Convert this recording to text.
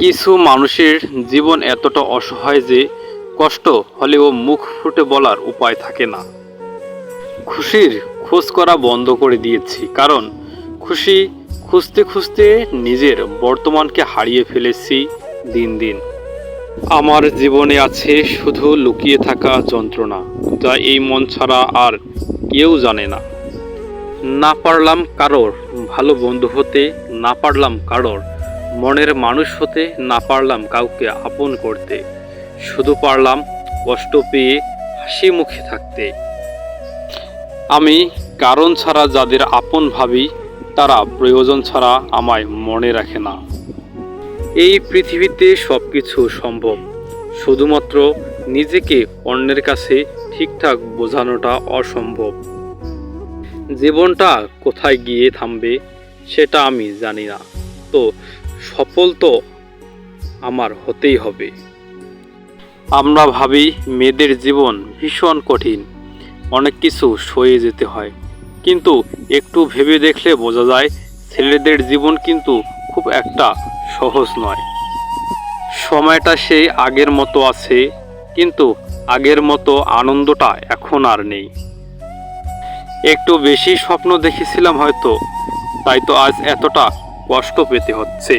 কিছু মানুষের জীবন এতটা অসহায় যে কষ্ট হলেও মুখ ফুটে বলার উপায় থাকে না। খুশির খোঁজ করা বন্ধ করে দিয়েছি, কারণ খুশি খুঁজতে খুঁজতে নিজের বর্তমানকে হারিয়ে ফেলেছি দিন দিন। আমার জীবনে আছে শুধু লুকিয়ে থাকা যন্ত্রণা, যা এই মন ছাড়া আর কেউ জানে না। না পারলাম কারোর ভালো বন্ধু হতে, না পারলাম কারোর মনের মানুষ হতে না পারলাম কাউকে আপন করতে। শুধু পারলাম কষ্ট পেয়ে হাসি মুখে থাকতে। আমি কারণ ছাড়া যাদের আপন ভাবি, তারা প্রয়োজন ছাড়া আমায় মনে রাখে না। এই পৃথিবীতে সব কিছু সম্ভব। শুধুমাত্র নিজেকে অন্যের কাছে ঠিকঠাক বোঝানোটা অসম্ভব। জীবনটা কোথায় গিয়ে থামবে, সেটা আমি জানি না। তো সফল তো আমার হতেই হবে। আমরা ভাবি মেয়েদের জীবন ভীষণ কঠিন, অনেক কিছু সয়ে যেতে হয়। কিন্তু একটু ভেবে দেখলে বোঝা যায়, ছেলেদের জীবন কিন্তু খুব একটা সহজ নয়। সময়টা সেই আগের মতো আছে, কিন্তু আগের মতো আনন্দটা এখন আর নেই। একটু বেশি স্বপ্ন দেখেছিলাম হয়তো, তাই তো আজ এতটা কষ্ট পেতে হচ্ছে।